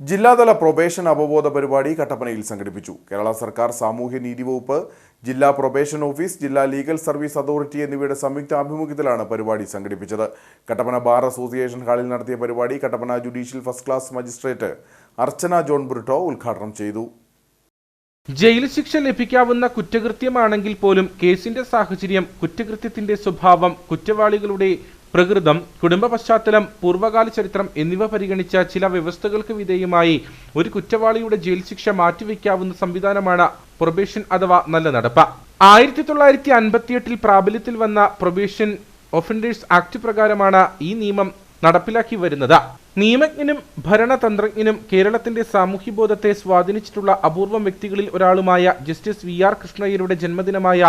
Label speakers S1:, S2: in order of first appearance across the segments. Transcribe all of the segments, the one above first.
S1: ജില്ലാതല പ്രൊബേഷൻ അവബോധ പരിപാടി കട്ടപ്പനയിൽ സംഘടിപ്പിച്ചു. കേരള സർക്കാർ സാമൂഹ്യ നീതി വകുപ്പ് ജില്ലാ പ്രൊബേഷൻ ഓഫീസ് ജില്ലാ ലീഗൽ സർവീസ് അതോറിറ്റി എന്നിവയുടെ സംയുക്ത ആഭിമുഖ്യത്തിലാണ് പരിപാടി സംഘടിപ്പിച്ചത്. കട്ടപ്പന ബാർ അസോസിയേഷൻ ഹാളിൽ നടത്തിയ പരിപാടി Kattappana judicial first class magistrate Archana John Britto ഉദ്ഘാടനം ചെയ്തു.
S2: ജയിൽ ശിക്ഷ ലഭിക്കാവുന്ന കുറ്റകൃത്യമാണെങ്കിൽ പോലും കേസിന്റെ സാഹചര്യം കുറ്റകൃത്യത്തിന്റെ സ്വഭാവം കുറ്റവാളികളുടെ പ്രകൃതം കുടുംബ പശ്ചാത്തലം പൂർവകാല ചരിത്രം എന്നിവ പരിഗണിച്ച ചില വ്യവസ്ഥകൾക്ക് വിധേയമായി ഒരു കുറ്റവാളിയുടെ ജയിൽ ശിക്ഷ മാറ്റിവെക്കാവുന്ന സംവിധാനമാണ് പ്രൊബേഷൻ അഥവാ നല്ല നടപ്പ്. ആയിരത്തി തൊള്ളായിരത്തി അൻപത്തിയെട്ടിൽ പ്രാബല്യത്തിൽ വന്ന പ്രൊബേഷൻ ഒഫൻഡേഴ്സ് ആക്ട് പ്രകാരമാണ് ഈ നിയമം നടപ്പിലാക്കി വരുന്നത്. നിയമജ്ഞനും ഭരണതന്ത്രജ്ഞനും കേരളത്തിന്റെ സാമൂഹ്യബോധത്തെ സ്വാധീനിച്ചിട്ടുള്ള അപൂർവം വ്യക്തികളിൽ ഒരാളുമായ ജസ്റ്റിസ് വി ആർ കൃഷ്ണയ്യരുടെ ജന്മദിനമായ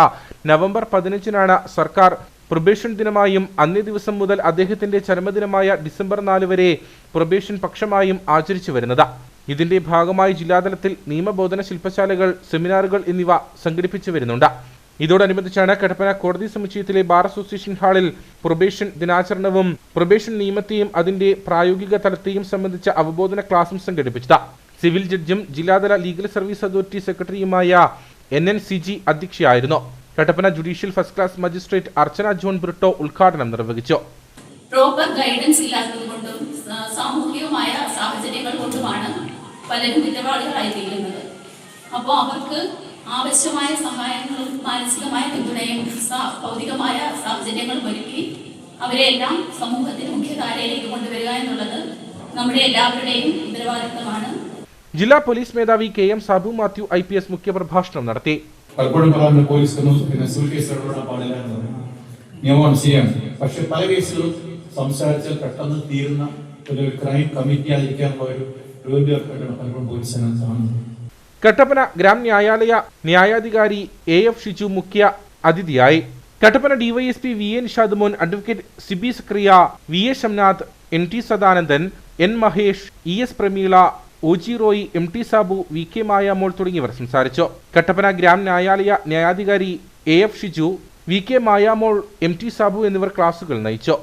S2: നവംബർ പതിനഞ്ചിനാണ് സർക്കാർ പ്രൊബേഷൻ ദിനമായും അന്നേ ദിവസം മുതൽ അദ്ദേഹത്തിന്റെ ചരമദിനമായ ഡിസംബർ നാല് വരെ പ്രൊബേഷൻ പക്ഷമായും ആചരിച്ചു വരുന്നത്. ഇതിന്റെ ഭാഗമായി ജില്ലാതലത്തിൽ നിയമബോധന ശില്പശാലകൾ സെമിനാറുകൾ എന്നിവ സംഘടിപ്പിച്ചു വരുന്നുണ്ട്. ഇതോടനുബന്ധിച്ചാണ് കട്ടപ്പന കോടതി സമുച്ചയത്തിലെ ബാർ അസോസിയേഷൻ ഹാളിൽ പ്രൊബേഷൻ ദിനാചരണവും പ്രൊബേഷൻ നിയമത്തെയും അതിന്റെ പ്രായോഗിക തലത്തെയും സംബന്ധിച്ച അവബോധന ക്ലാസും സംഘടിപ്പിച്ചത്. സിവിൽ ജഡ്ജും ജില്ലാതല ലീഗൽ സർവീസ് അതോറിറ്റി സെക്രട്ടറിയുമായ N N C G അധ്യക്ഷയായിരുന്നു. Kattappana judicial first class magistrate Archana John Britto ഉദ്ഘാടനം നിർവഹിച്ചു.
S3: പ്രോപ്പർ ഗൈഡൻസ് ഇല്ലാത്തത് കൊണ്ടും സ- സാമൂഹികമായ സാഹചര്യങ്ങൾ കൊണ്ടുമാണ് പലരും കുറ്റവാളികളായി തീരുന്നത്. അപ്പോൾ അവർക്ക് ആവശ്യമായ സഹായങ്ങളും മാനസികമായ പിന്തുണയും ഭൗതികമായ സാഹചര്യങ്ങളും ഒരുക്കി അവരെ എല്ലാം സമൂഹത്തിന് മുഖ്യധാരയിലേക്ക് കൊണ്ടുവരിക എന്നുള്ളത് നമ്മുടെ എല്ലാവരുടെയും ഉത്തരവാദിത്തമാണ്.
S2: ജില്ലാ പോലീസ് മേധാവി K M Sabu Mathew I P S മുഖ്യപ്രഭാഷണം നടത്തി.
S4: പലപ്പോഴും പറയാറുണ്ട് പോലീസ് പിന്നെ സിവിൽ കേസ് ഇടപെടാൻ പാടില്ല എന്ന് പറയും. നിയമമാണ് ശരിയാണ് പക്ഷെ പല കേസുകളും സംസാരിച്ചാൽ പെട്ടെന്ന് തീരുന്ന ഒരു ക്രൈം കമ്മിറ്റി ആയിരിക്കാനുള്ള ഒരു രൂപീകരണമായിട്ടാണ് പലപ്പോഴും പോലീസിനെ കാണുന്നത്
S2: കട്ടപ്പന ഗ്രാം ന്യായാലയ ന്യായാധികാരി എ എഫ് ഷിജു മുഖ്യ അതിഥിയായി Kattappana DYSP V N Shadmon advocate Sibi Zacharia V A Shamnath N T Sadanandan N Mahesh E S Prameela O G Roy M T Sabu V K Mayamol തുടങ്ങിയവർ സംസാരിച്ചു. Kattappana gram ന്യായാലയ ന്യായാധികാരി A F Shiju V K Mayamol M T Sabu എന്നിവർ ക്ലാസുകൾ നയിച്ചു.